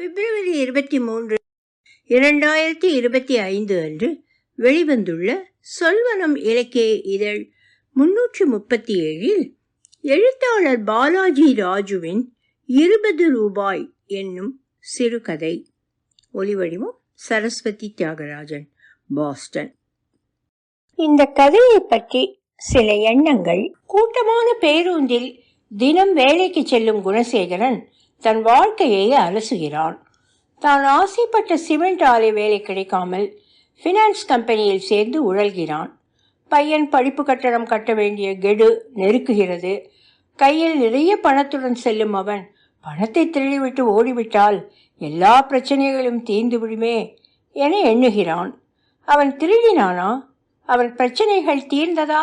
பிப்ரவரி இருபத்தி மூன்று இரண்டாயிரத்தி இருபத்தி ஐந்து அன்று வெளிவந்துள்ள சொல்வனம் இலக்கிய இதழ் முன்னூற்றி முப்பத்தி ஏழில் எழுத்தாளர் பாலாஜி ராஜுவின் இருபது ரூபாய் என்னும் சிறுகதை ஒலிவடிவம் சரஸ்வதி தியாகராஜன் பாஸ்டன். இந்த கதையை பற்றி சில எண்ணங்கள். கூட்டமான பேருந்தில் தினம் வேலைக்கு செல்லும் குணசேகரன் தன் வாழ்க்கையை அலசுகிறான். தான் ஆசைப்பட்ட சிமெண்ட் ஆலை வேலை கிடைக்காமல் ஃபினான்ஸ் கம்பெனியில் சேர்ந்து உழல்கிறான். பையன் படிப்பு கட்டணம் கட்ட வேண்டிய கெடு நெருக்குகிறது. கையில் நிறைய பணத்துடன் செல்லும் அவன் பணத்தை திருடிவிட்டு ஓடிவிட்டால் எல்லா பிரச்சனைகளும் தீர்ந்து விடுமே என எண்ணுகிறான். அவன் திருடினானா? அவன் பிரச்சனைகள் தீர்ந்ததா?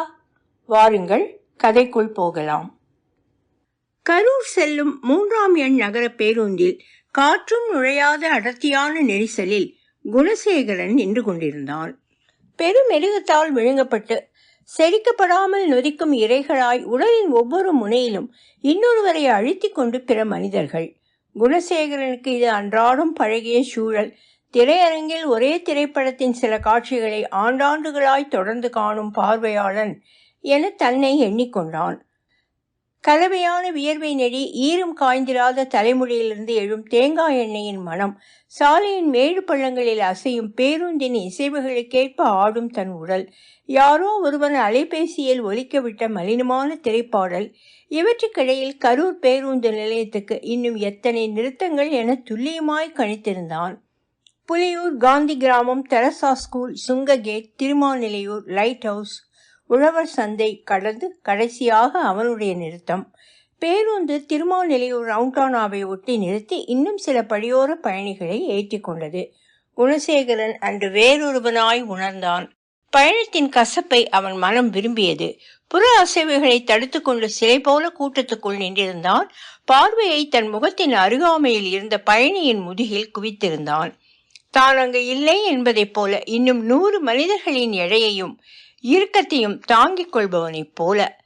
வாருங்கள் கதைக்குள் போகலாம். கரூர் செல்லும் மூன்றாம் எண் நகர பேருந்தில் காற்றும் நுழையாத அடர்த்தியான நெரிசலில் குணசேகரன் நின்று கொண்டிருந்தான் பெருமெருகத்தால் விழுங்கப்பட்டு செரிக்கப்படாமல் நொதிக்கும் இறைகளாய் உடலின் ஒவ்வொரு முனையிலும் இன்னொருவரை அழுத்திக் கொண்டு பிற மனிதர்கள். குணசேகரனுக்கு இது அன்றாடம் பழகிய சூழல். திரையரங்கில் ஒரே திரைப்படத்தின் சில காட்சிகளை ஆண்டாண்டுகளாய் தொடர்ந்து காணும் பார்வையாளன் என தன்னை எண்ணிக்கொண்டான் கலவையான வியர்வை நெடி ஈரம் காய்ந்திராத தலைமுடியிலிருந்து எழும் தேங்காய் எண்ணெயின் மனம். சாலையின் மேடு பள்ளங்களில் அசையும் பேருந்தின் இசைவுகளுக்கேற்ப ஆடும் தன் உடல். யாரோ ஒருவன் அலைபேசியில் ஒலிக்கவிட்ட மலினமான திரைப்பாடல். இவற்றுக்கிடையில் கரூர் பேருந்து நிலையத்துக்கு இன்னும் எத்தனை நிறுத்தங்கள் என துல்லியமாய் கணித்திருந்தான். புலியூர் காந்தி கிராமம் தெரசா ஸ்கூல் சுங்ககேட் திருமாநிலையூர் லைட் ஹவுஸ் உழவர் சந்தை கடந்து கடைசியாக அவனுடைய நிறுத்தம். பேருந்து திருமாநிலையூர் ரவுண்டானாவை ஒட்டி நிறுத்தி இன்னும் சில படியோர பயணிகளை ஏற்றி கொண்டது. குணசேகரன் அன்று வேறொருவனாய் உணர்ந்தான். பயணத்தின் கசப்பை அவன் மனம் விரும்பியது. புற அசைவுகளை தடுத்து கொண்டு சிலை போல கூட்டத்துக்குள் நின்றிருந்தான். பார்வையை தன் முகத்தின் அருகாமையில் இருந்த பயணியின் முதுகில் குவித்திருந்தான். தான் அங்கு இல்லை என்பதைப் போல இன்னும் நூறு மனிதர்களின் எடையையும் இறுக்கத்தையும் தாங்கிக் கொள்பவனைப் போல.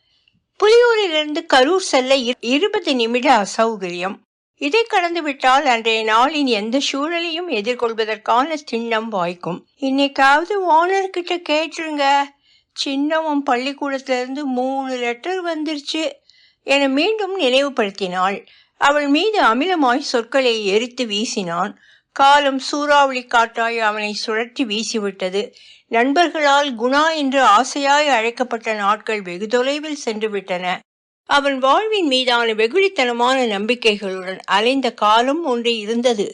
புலியூரிலிருந்து கரூர் செல்ல இருபது நிமிட அசௌகரியம். இதை கடந்துவிட்டால் அன்றைய நாளின் எந்த சூழலையும் எதிர்கொள்வதற்கான திண்ணம் வாய்க்கும். இன்னைக்காவது ஓனர்கிட்ட கேட்டுருங்க. சின்னவன் பள்ளிக்கூடத்திலிருந்து மூணு லெட்டர் வந்துருச்சு என மீண்டும் நினைவுபடுத்தினாள். அவள் மீது அமிலமாய் சொற்களை எரித்து வீசினான். காலம் சூறாவளி காட்டாய் அவனை சுழற்றி வீசிவிட்டது. நண்பர்களால் குணா என்று ஆசையாய் அழைக்கப்பட்ட நாட்கள் வெகு தொலைவில் சென்று விட்டன அவன் வாழ்வின் மீதான வெகுளித்தனமான நம்பிக்கைகளுடன் அலைந்த காலம் ஒன்று இருந்தது.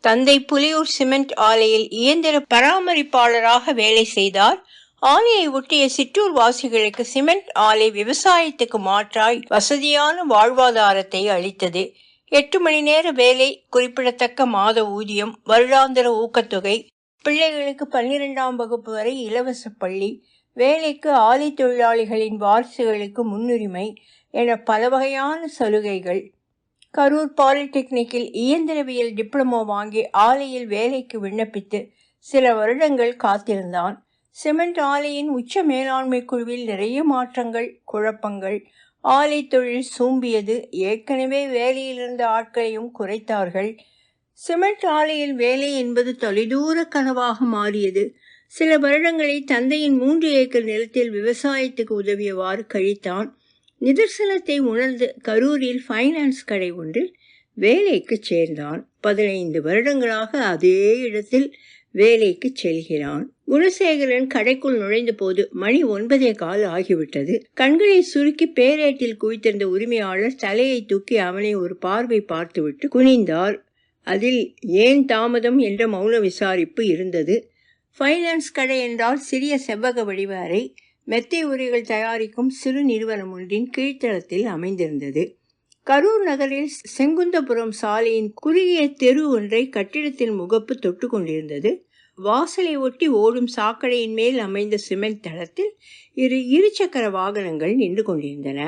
தந்தை புலியூர் சிமெண்ட் ஆலையில் இயந்திர பராமரிப்பாளராக வேலை செய்தார். ஆலையை ஒட்டிய சிற்றூர் வாசிகளுக்கு சிமெண்ட் ஆலை விவசாயத்துக்கு மாற்றாய் வசதியான வாழ்வாதாரத்தை அளித்தது. எட்டு மணி நேர வேலை குறிப்பிடத்தக்க மாத ஊதியம் வருடாந்திர ஊக்கத்தொகை பிள்ளைகளுக்கு பன்னிரெண்டாம் வகுப்பு வரை இலவச பள்ளி வேலைக்கு ஆலை தொழிலாளிகளின் வாரிசுகளுக்கு முன்னுரிமை என பல வகையான சலுகைகள். கரூர் பாலிடெக்னிக்கில் இயந்திரவியல் டிப்ளமோ வாங்கி ஆலையில் வேலைக்கு விண்ணப்பித்து சில வருடங்கள் காத்திருந்தான். சிமெண்ட் ஆலையின் உச்ச மேலாண்மை குழுவில் நிறைய மாற்றங்கள் குழப்பங்கள். ஆலை தொழில் சூம்பியது. ஏற்கனவே வேலையில் இருந்த ஆட்களையும் குறைத்தார்கள். சிமெண்ட் ஆலையில் வேலை என்பது தொலைதூர கனவாக மாறியது. சில வருடங்களை தந்தையின் மூன்று ஏக்கர் நிலத்தில் விவசாயத்துக்கு உதவியவாறு கழித்தான். நிதர்சனத்தை உணர்ந்து கரூரில் ஃபைனான்ஸ் கடை ஒன்றில் வேலைக்கு சேர்ந்தான். பதினைந்து வருடங்களாக அதே இடத்தில் வேலைக்கு செல்கிறான். குணசேகரன் கடைக்குள் நுழைந்த போது மணி ஒன்பதே கால் ஆகிவிட்டது. கண்களை சுருக்கி பேரேட்டில் குவித்திருந்த உரிமையாளர் தலையை தூக்கி அவனை ஒரு பார்வை பார்த்துவிட்டு குனிந்தார். அதில் ஏன் தாமதம் என்ற மௌன விசாரிப்பு இருந்தது. ஃபைனான்ஸ் கடை என்றால் சிறிய செவ்வக வடிவ அறை மெத்தை உரைகள் தயாரிக்கும் சிறு நிறுவனம் ஒன்றின் கீழ்த்தளத்தில் அமைந்திருந்தது. கரூர் நகரில் செங்குந்தபுரம் சாலையின் குறுகிய தெரு ஒன்றை கட்டிடத்தின் முகப்பு தொட்டு கொண்டிருந்தது. வாசலை ஒட்டி ஓடும் சாக்கடையின் மேல் அமைந்த சிமெண்ட் தளத்தில் இரு இருசக்கர வாகனங்கள் நின்று கொண்டிருந்தன.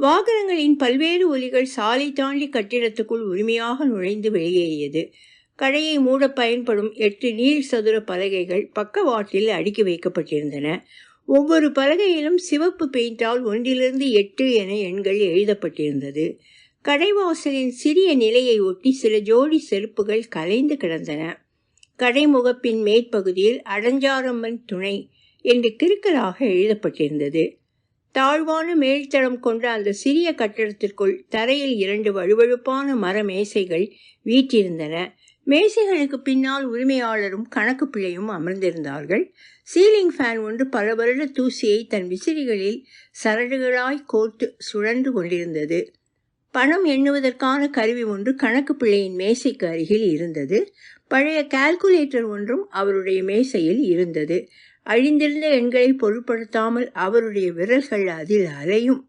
வாகனங்களின் பல்வேறு ஒலிகள் சாலை தாண்டி கட்டிடத்துக்குள் உரிமையாக நுழைந்து வெளியேறியது. கடையை மூட பயன்படும் எட்டு நீள் சதுர பலகைகள் பக்கவாட்டில் அடுக்கி வைக்கப்பட்டிருந்தன. ஒவ்வொரு பலகையிலும் சிவப்பு பெயிண்டால் ஒன்றிலிருந்து எட்டு என எண்கள் எழுதப்பட்டிருந்தது. கடைவாசலின் சிறிய நிலையை ஒட்டி சில ஜோடி செருப்புகள் கலைந்து கிடந்தன. கடைமுகப்பின் மேற்பகுதியில் அடஞ்சாரம்மன் துணை என்று கிறுக்கலாக எழுதப்பட்டிருந்தது. தாழ்வான மேல்தளம் கொண்ட அந்த சிறிய கட்டடத்திற்குள் தரையில் இரண்டு வழுவழுப்பான மர மேசைகள் வீற்றிருந்தன. மேசைகளுக்கு பின்னால் உரிமையாளரும் கணக்கு பிள்ளையும் அமர்ந்திருந்தார்கள். சீலிங் ஃபேன் ஒன்று பல வருட தூசியை தன் விசிறிகளில் சரடுகளாய் கோர்த்து சுழன்று கொண்டிருந்தது. பணம் எண்ணுவதற்கான கருவி ஒன்று கணக்கு பிள்ளையின் மேசைக்கு அருகில் இருந்தது. பழைய கால்குலேட்டர் ஒன்றும் அவருடைய மேசையில் இருந்தது. அழிந்திருந்த எண்களை பொருட்படுத்தாமல் அவருடைய விரல்கள் அதில் அலையும்.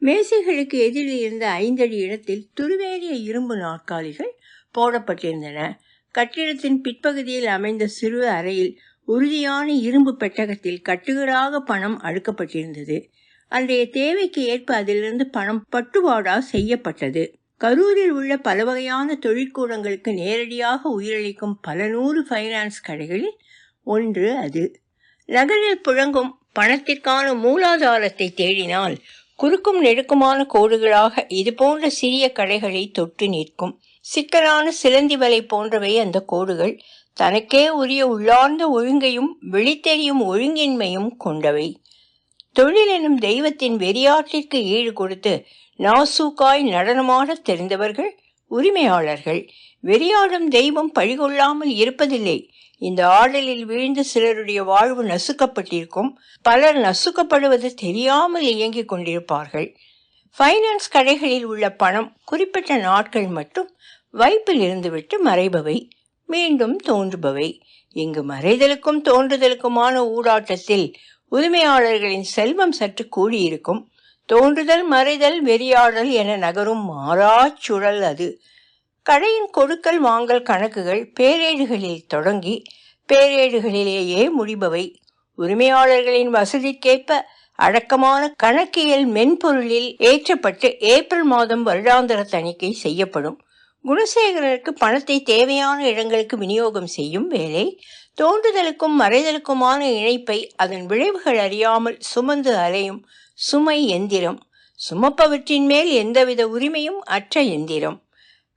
மேசைகளுக்கு எதிரில் இருந்த ஐந்தடி இடத்தில் துருவேறிய இரும்பு நாற்காலிகள் போடப்பட்டிருந்தன. கட்டிடத்தின் பிற்பகுதியில் அமைந்த சிறு அறையில் உறுதியான இரும்பு பெட்டகத்தில் கட்டுகளாக பணம் அடுக்கப்பட்டிருந்தது அன்றைய தேவைக்கு ஏற்ப அதிலிருந்து பணம் பட்டுவாடா செய்யப்பட்டது. கரூரில் உள்ள பல வகையான தொழிற்கூடங்களுக்கு நேரடியாக உயிரளிக்கும் பல நூறு ஃபைனான்ஸ் கடைகளில் ஒன்று அது. நகரில் புழங்கும் பணத்திற்கான மூலாதாரத்தை தேடினால் குறுக்கும் நெருக்கமான கோடுகளாக இது போன்ற சிறிய கடைகளை தொட்டு நிற்கும். சிக்கலான சிலந்தி வலை போன்றவை அந்த கோடுகள் தனக்கே உரிய உள்ளார்ந்த ஒழுங்கையும் வெளித்தெரியும் ஒழுங்கின்மையும் கொண்டவை. தொழில் எனும் தெய்வத்தின் வெறியாற்றிற்கு ஈடு கொடுத்து நாசூக்காய் நடனமாக தெரிந்தவர்கள் உரிமையாளர்கள். வெறியாடும் தெய்வம் பழிகொள்ளாமல் இருப்பதில்லை. இந்த ஆடலில் வீழ்ந்து சிலருடைய வாழ்வு நசுக்கப்பட்டிருக்கும். பலர் நசுக்கப்படுவது தெரியாமல் இயங்கிக் கொண்டிருப்பார்கள். ஃபைனான்ஸ் கடைகளில் உள்ள பணம் குறிப்பிட்ட நாட்கள் மட்டும் வைப்பில் இருந்துவிட்டு மறைபவை மீண்டும் தோன்றுபவை. இங்கு மறைதலுக்கும் தோன்றுதலுக்குமான ஊடாட்டத்தில் உரிமையாளர்களின் செல்வம் சற்று கூடியிருக்கும். தோன்றுதல் மறைதல் வெறியாடல் என நகரும் மாறாச் சுழல் அது. கடையின் கொடுக்கல் வாங்கல் கணக்குகள் பேரேடுகளில் தொடங்கி பேரேடுகளிலேயே முடிபவை. உரிமையாளர்களின் வசதிக்கேற்ப அடக்கமான கணக்கியல் மென்பொருளில் ஏற்றப்பட்டு ஏப்ரல் மாதம் வருடாந்திர தணிக்கை செய்யப்படும். குணசேகரனுக்கு பணத்தை தேவையான இடங்களுக்கு விநியோகம் செய்யும் வேலை. தோன்றுதலுக்கும் மறைதலுக்குமான இணைப்பை அதன் விளைவுகள் அறியாமல் சுமந்து அலையும் சுமை எந்திரம். சுமப்பவற்றின் மேல் எந்தவித உரிமையும் அற்ற எந்திரம்.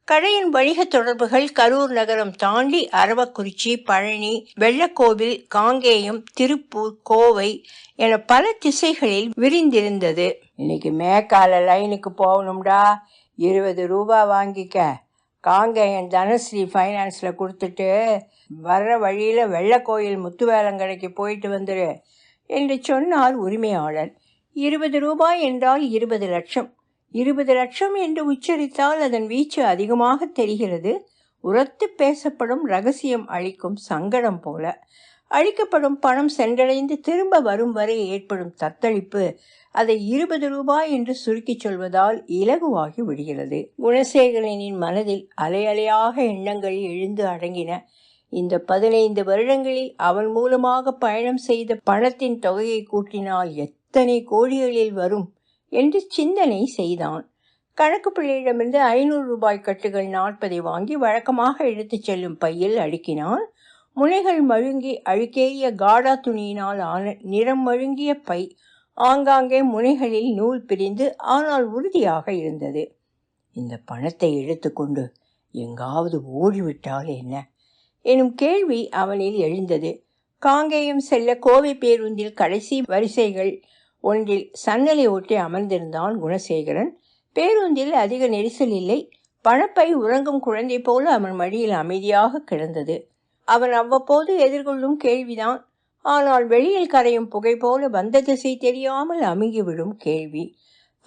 கடையின் வணிக தொடர்புகள் கரூர் நகரம் தாண்டி அரவக்குறிச்சி பழனி வெள்ளக்கோவில் காங்கேயம் திருப்பூர் கோவை என பல திசைகளில் விரிந்திருந்தது. இன்னைக்கு மேக்கால லைனுக்கு போகணும்டா. இருபது ரூபா வாங்கிக்க. காங்கேயன் தனஸ்ரீ ஃபைனான்ஸில் கொடுத்துட்டு வர்ற வழியில் வெள்ளக்கோயில் முத்துவேலங்கடைக்கு போயிட்டு வந்துரு என்று சொன்னார் உரிமையாளர். இருபது ரூபாய் என்றால் இருபது லட்சம். இருபது லட்சம் என்று உச்சரித்தால் அதன் வீச்சு அதிகமாக தெரிகிறது. உரத்து பேசப்படும் ரகசியம் அளிக்கும் சங்கடம் போல. அளிக்கப்படும் பணம் சென்றடைந்து திரும்ப வரும் வரை ஏற்படும் தத்தளிப்பு அதை இருபது ரூபாய் என்று சுருக்கிச் சொல்வதால் இலகுவாகி விடுகிறது. குணசேகரனின் மனதில் அலையலையாக எண்ணங்கள் எழுந்து அடங்கின. இந்த பதினைந்து வருடங்களில் அவன் மூலமாக பயணம் செய்த பணத்தின் தொகையை கூட்டினால் எத்தனை கோடிகளில் வரும்? என்று சிந்தனை செய்தான். கணக்கு பிள்ளையிடமிருந்து ஐநூறு ரூபாய் கட்டுகள் நாற்பதை வாங்கி வழக்கமாக எடுத்துச் செல்லும் பையில் அடுக்கினான். முனைகள் மழுங்கி அழுக்கேறிய காடா துணியினால் ஆன நிறம் மழுங்கிய பை ஆங்காங்கே முனைகளில் நூல் பிரிந்து ஆனால் உறுதியாக இருந்தது. இந்த பணத்தை எடுத்துக்கொண்டு எங்காவது ஓடிவிட்டால் என்ன? எனும் கேள்வி அவனில் எழுந்தது. காங்கேயம் செல்ல கோவை பேருந்தில் கடைசி வரிசைகள் ஒன்றில் சன்னலை ஒட்டி அமர்ந்திருந்தான் குணசேகரன். பேருந்தில் அதிக நெரிசல் இல்லை. பணப்பை உறங்கும் குழந்தை போல அவன் மடியில் அமைதியாக கிடந்தது. அவன் அவ்வப்போது எதிர்கொள்ளும் கேள்விதான். ஆனால் வெளியில் கரையும் புகை போல வந்த திசை தெரியாமல் அமுங்கிவிடும் கேள்வி.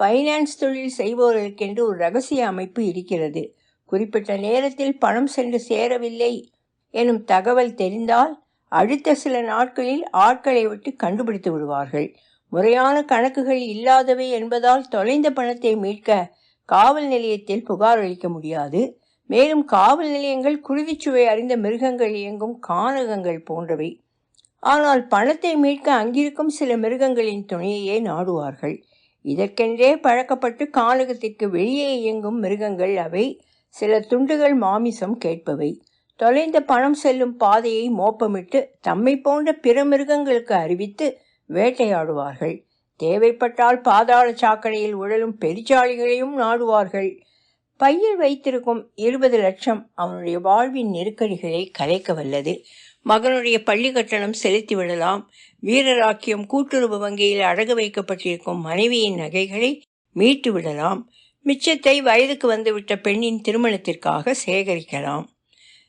ஃபைனான்ஸ் தொழில் செய்பவர்களுக்கென்று ஒரு ரகசிய அமைப்பு இருக்கிறது. குறிப்பிட்ட நேரத்தில் பணம் சென்று சேரவில்லை எனும் தகவல் தெரிந்தால் அடுத்த சில நாட்களில் ஆட்களை விட்டு கண்டுபிடித்து விடுவார்கள். முறையான கணக்குகள் இல்லாதவை என்பதால் தொலைந்த பணத்தை மீட்க காவல் நிலையத்தில் புகார் அளிக்க முடியாது. மேலும் காவல் நிலையங்கள் குருதிச்சுவை அறிந்த மிருகங்கள் இயங்கும் கானகங்கள் போன்றவை. ஆனால் பணத்தை மீட்க அங்கிருக்கும் சில மிருகங்களின் துணையையே நாடுவார்கள். இதற்கென்றே பழக்கப்பட்டு கானகத்திற்கு வெளியே இயங்கும் மிருகங்கள் அவை. சில துண்டுகள் மாமிசம் கேட்பவை. தொலைந்த பணம் செல்லும் பாதையை மோப்பமிட்டு தம்மை போன்ற பிற மிருகங்களுக்கு அறிவித்து வேட்டையாடுவார்கள். தேவைப்பட்டால் பாதாள சாக்கடையில் உழலும் பெருச்சாளிகளையும் நாடுவார்கள். பையில் வைத்திருக்கும் இருபது லட்சம் அவனுடைய வாழ்வின் நெருக்கடிகளை கலைக்க வல்லது. மகனுடைய பள்ளி கட்டணம் செலுத்தி விடலாம். வீரராக்கியம் கூட்டுறவு வங்கியில் அடகு வைக்கப்பட்டிருக்கும் மனைவியின் நகைகளை மீட்டு விடலாம். மிச்சத்தை வயதுக்கு வந்துவிட்ட பெண்ணின் திருமணத்திற்காக சேகரிக்கலாம்.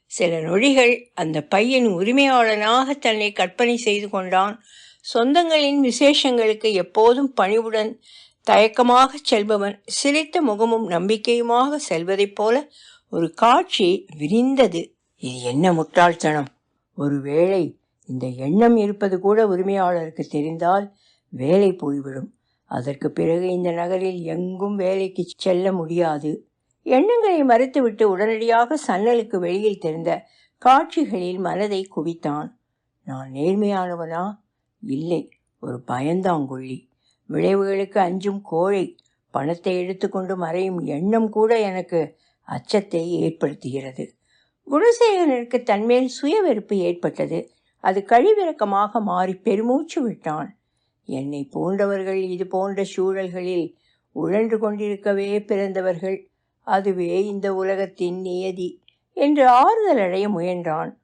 சில நொடிகள் அந்த பையன் உரிமையாளனாக தன்னை கற்பனை செய்து கொண்டான். சொந்தங்களின் விசேஷங்களுக்கு எப்போதும் பணிவுடன் தயக்கமாக செல்பவன் சிரித்த முகமும் நம்பிக்கையுமாக செல்வதைப் போல ஒரு காட்சி விரிந்தது. இது என்ன முட்டாள்தனம்? ஒருவேளை இந்த எண்ணம் இருப்பது கூட உரிமையாளருக்கு தெரிந்தால் வேலை போய்விடும். அதற்கு பிறகு இந்த நகரில் எங்கும் வேலைக்கு செல்ல முடியாது. எண்ணங்களை மறுத்துவிட்டு உடனடியாக சன்னலுக்கு வெளியில் தெரிந்த காட்சிகளில் மனதை குவித்தான். நான் நேர்மையானவனா? இல்லை ஒரு பயந்தாங்கொள்ளி விளைவுகளுக்கு அஞ்சும் கோழை பணத்தை எடுத்துக்கொண்டு மறையும் எண்ணம் கூட எனக்கு அச்சத்தை ஏற்படுத்துகிறது. குணசேகரனுக்கு தன்மேல் சுயவெறுப்பு ஏற்பட்டது. அது கழிவிறக்கமாக மாறி பெருமூச்சு விட்டான். என்னை போன்றவர்கள் இது போன்ற சூழல்களில் உழன்று கொண்டிருக்கவே பிறந்தவர்கள். அதுவே இந்த உலகத்தின் நியதி என்று ஆறுதல் அடைய முயன்றான்.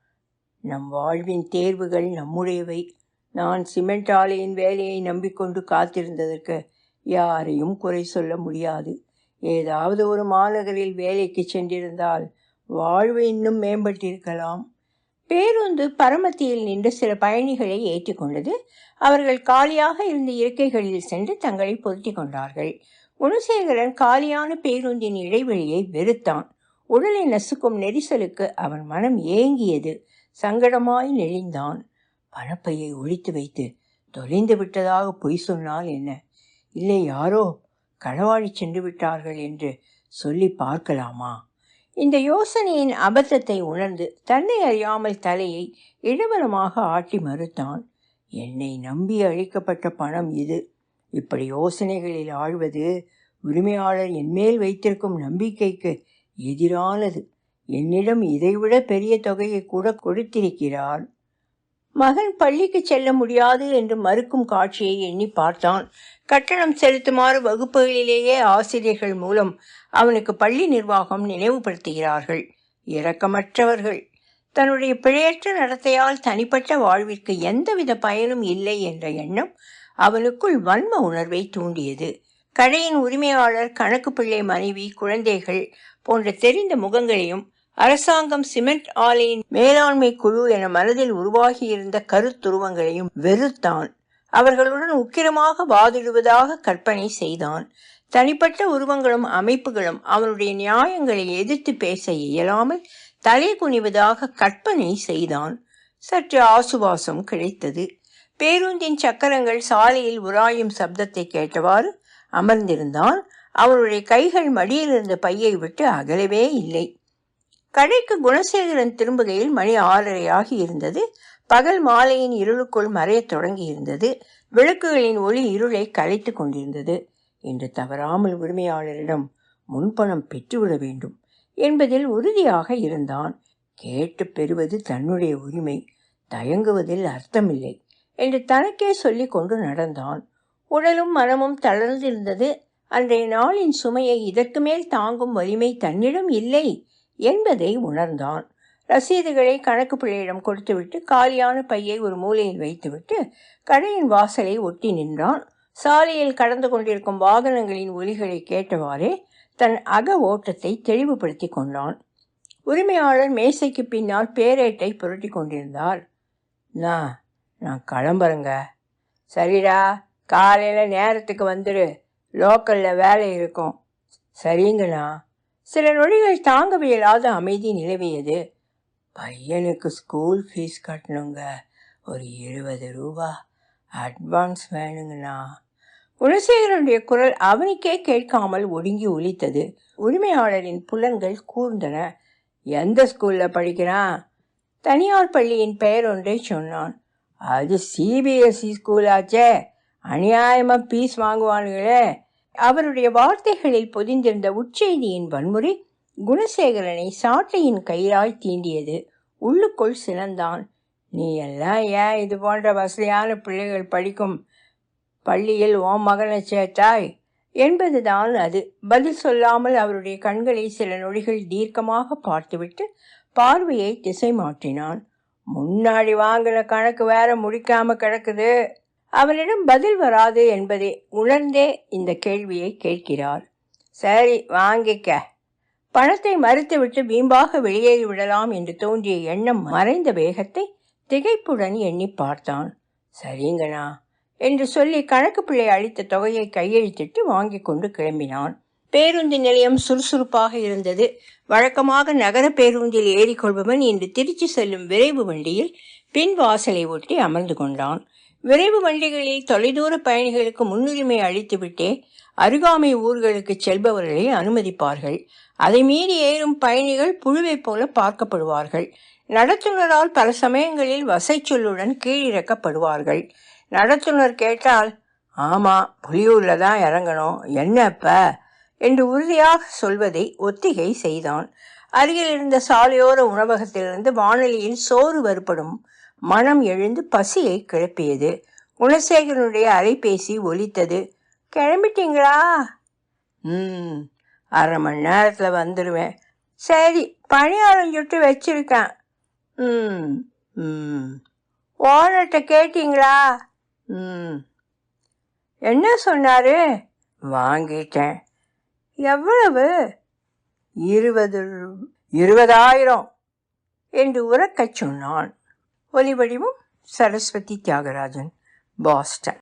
நம் வாழ்வின் தேர்வுகள் நம்முடையவை. நான் சிமெண்ட் ஆலையின் வேலையை நம்பிக்கொண்டு காத்திருந்ததற்கு யாரையும் குறை சொல்ல முடியாது. ஏதாவது ஒரு மாநகரில் வேலைக்கு சென்றிருந்தால் வாழ்வு இன்னும் மேம்பட்டிருக்கலாம். பேருந்து பரமத்தியில் நின்று சில பயணிகளை ஏற்றிக்கொண்டது அவர்கள் காலியாக இருந்த இருக்கைகளில் சென்று தங்களை பொருத்தி கொண்டார்கள். குணசேகரன் காலியான பேருந்தின் இடைவெளியை வெறுத்தான். உடலை நசுக்கும் நெரிசலுக்கு அவன் மனம் ஏங்கியது சங்கடமாய் நெளிந்தான். பணப்பையை ஒழித்து வைத்து தொலைந்து விட்டதாக பொய் சொன்னால் என்ன? இல்லை யாரோ களவாடி சென்று விட்டார்கள் என்று சொல்லி பார்க்கலாமா? இந்த யோசனையின் அபத்தத்தை உணர்ந்து தன்னை அறியாமல் தலையை இடவலமாக ஆட்டி மறுத்தான். என்னை நம்பி அழிக்கப்பட்ட பணம் இது. இப்படி யோசனைகளில் ஆழ்வது உரிமையாளர் என்மேல் வைத்திருக்கும் நம்பிக்கைக்கு எதிரானது. என்னிடம் இதைவிட பெரிய தொகையை கூட கொடுத்திருக்கிறார். மகன் பள்ளிக்கு செல்ல முடியாது என்று மறுக்கும் காட்சியை எண்ணி பார்த்தான். கட்டணம் செலுத்துமாறு வகுப்புகளிலேயே ஆசிரியர்கள் மூலம் அவனுக்கு பள்ளி நிர்வாகம் நினைவுபடுத்துகிறார்கள். இரக்கமற்றவர்கள். தன்னுடைய பிழையற்ற நடத்தையால் தனிப்பட்ட வாழ்விற்கு எந்தவித பயனும் இல்லை என்ற எண்ணம் அவனுக்குள் வன்ம உணர்வை தூண்டியது. கடையின் உரிமையாளர் கணக்கு பிள்ளை மனைவி குழந்தைகள் போன்ற தெரிந்த முகங்களையும் அரசாங்கம் சிமெண்ட் ஆலையின் மேலாண்மை குழு என மனதில் உருவாகியிருந்த கருத்துருவங்களையும் வெறுத்தான். அவர்களுடன் உக்கிரமாக வாதிடுவதாக கற்பனை செய்தான். தனிப்பட்ட உருவங்களும் அமைப்புகளும் அவனுடைய நியாயங்களை எதிர்த்து பேச இயலாமல் தலை குனிவதாக கற்பனை செய்தான். சற்று ஆசுவாசம் கிடைத்தது. பேருந்தின் சக்கரங்கள் சாலையில் உராயும் சப்தத்தை கேட்டவாறு அமர்ந்திருந்தான். அவனுடைய கைகள் மடியில் இருந்த பையை விட்டு அகலவே இல்லை. கடைக்கு குணசேகரன் திரும்புகையில் மணி ஆறரையாகி இருந்தது. பகல் மாலையின் இருளுக்குள் மறையத் தொடங்கி இருந்தது விளக்குகளின் ஒளி இருளை கலைத்து கொண்டிருந்தது. என்று தவறாமல் உரிமையாளரிடம் முன்பணம் பெற்றுவிட வேண்டும் என்பதில் உறுதியாக இருந்தான். கேட்டு பெறுவது தன்னுடைய உரிமை தயங்குவதில் அர்த்தமில்லை என்று தனக்கே சொல்லி கொண்டு நடந்தான். உடலும் மனமும் தளர்ந்திருந்தது. அன்றைய நாளின் சுமையை இதற்கு மேல் தாங்கும் வலிமை தன்னிடம் இல்லை என்பதை உணர்ந்தான். ரசீதுகளை கணக்கு பிள்ளையிடம் கொடுத்துவிட்டு காலியான பையை ஒரு மூலையில் வைத்துவிட்டு கடையின் வாசலை ஒட்டி நின்றான். சாலையில் கடந்து கொண்டிருக்கும் வாகனங்களின் ஒலிகளை கேட்டவாறே தன் அக ஓட்டத்தை தெளிவுபடுத்தி கொண்டான். உரிமையாளர் மேசைக்கு பின்னால் பேரேட்டை புரட்டி கொண்டிருந்தார். நான் நான் கிளம்புறேங்க. சரிடா காலையில் நேரத்துக்கு வந்துடு லோக்கலில் வேலை இருக்கும். சரிங்கண்ணா சில நொடிகள் தாங்கவியலாத அமைதி நிலவியது. பையனுக்கு ஸ்கூல் ஃபீஸ் கட்டணுங்க. ஒரு இருபது ரூபா. அட்வான்ஸ் வேணுங்கண்ணா. குணசேகரனுடைய குரல் அவனுக்கே கேட்காமல் ஒடுங்கி ஒலித்தது. உரிமையாளரின் புலன்கள் கூர்ந்தன. எந்த ஸ்கூலில் படிக்கிறான்? தனியார் பள்ளியின் பெயர் ஒன்றை சொன்னான். அது சிபிஎஸ்இ ஸ்கூலாச்சே அநியாயமாக பீஸ் வாங்குவானுங்களே. அவருடைய வார்த்தைகளில் பொதிந்திருந்த உச்செய்தியின் வன்முறை குணசேகரனை சாட்டையின் கயிறாய் தீண்டியது. உள்ளுக்குள் சினந்தான். நீ எல்லாம் ஏன் இது போன்ற வசதியான பிள்ளைகள் படிக்கும் பள்ளியில் ஓ மகனை சேர்த்தாய்? என்பதுதான் அது. பதில் சொல்லாமல் அவருடைய கண்களை சில நொடிகள் தீர்க்கமாக பார்த்துவிட்டு பார்வையை திசை மாற்றினான். முன்னாடி வாங்கின கணக்கு வேற முடிக்காம கிடக்குது. அவனிடம் பதில் வராது என்பதை உணர்ந்தே இந்த கேள்வியை கேட்கிறார் சரி வாங்கிக்க. பணத்தை மறுத்துவிட்டு வீம்பாக வெளியேறி விடலாம் என்று தோன்றிய எண்ணம் மறைந்த வேகத்தை திகைப்புடன் எண்ணி பார்த்தான். சரிங்கண்ணா என்று சொல்லி கணக்கு பிள்ளை அளித்த தொகையை கையெழுத்திட்டு வாங்கி கொண்டு கிளம்பினான். பேருந்து நிலையம் சுறுசுறுப்பாக இருந்தது. வழக்கமாக நகர பேருந்தில் ஏறிக்கொள்பவன் இன்று திருச்சி செல்லும் விரைவு வண்டியில் பின் வாசலை ஒட்டி அமர்ந்து கொண்டான். விரைவு வண்டிகளில் தொலைதூர பயணிகளுக்கு முன்னுரிமை அளித்துவிட்டே அருகாமை ஊர்களுக்கு செல்பவர்களை அனுமதிப்பார்கள். அதை மீறி ஏறும் பயணிகள் புழுவைப் போல பார்க்கப்படுவார்கள். நடத்துனரால் பல சமயங்களில் வசை சொல்லுடன் கீழிறக்கப்படுவார்கள். நடத்துனர் கேட்டால் ஆமா புலியூர்ல தான் இறங்கணும். என்னப்ப? என்று உறுதியாக சொல்வதை ஒத்திகை செய்தான். அருகில் இருந்த சாலையோர உணவகத்திலிருந்து வானொலியில் சோறு வருப்படும் மனம் எழுந்து பசியை கிளப்பியது. குணசேகரனுடைய அலைபேசி ஒலித்தது. கிளம்பிட்டீங்களா? ம் அரை மணி நேரத்தில் வந்துடுவேன் சரி பணியாரம் சுட்டு வச்சிருக்கேன். ம் ம் ஓனர்கிட்ட கேட்டீங்களா? ம். என்ன சொன்னாரு? வாங்கிட்டேன். எவ்வளவு? இருபது இருபதாயிரம். என்று உறக்கச் சொன்னான். ஒலி வடிவம் சரஸ்வதி தியாகராஜன் பாஸ்டன்.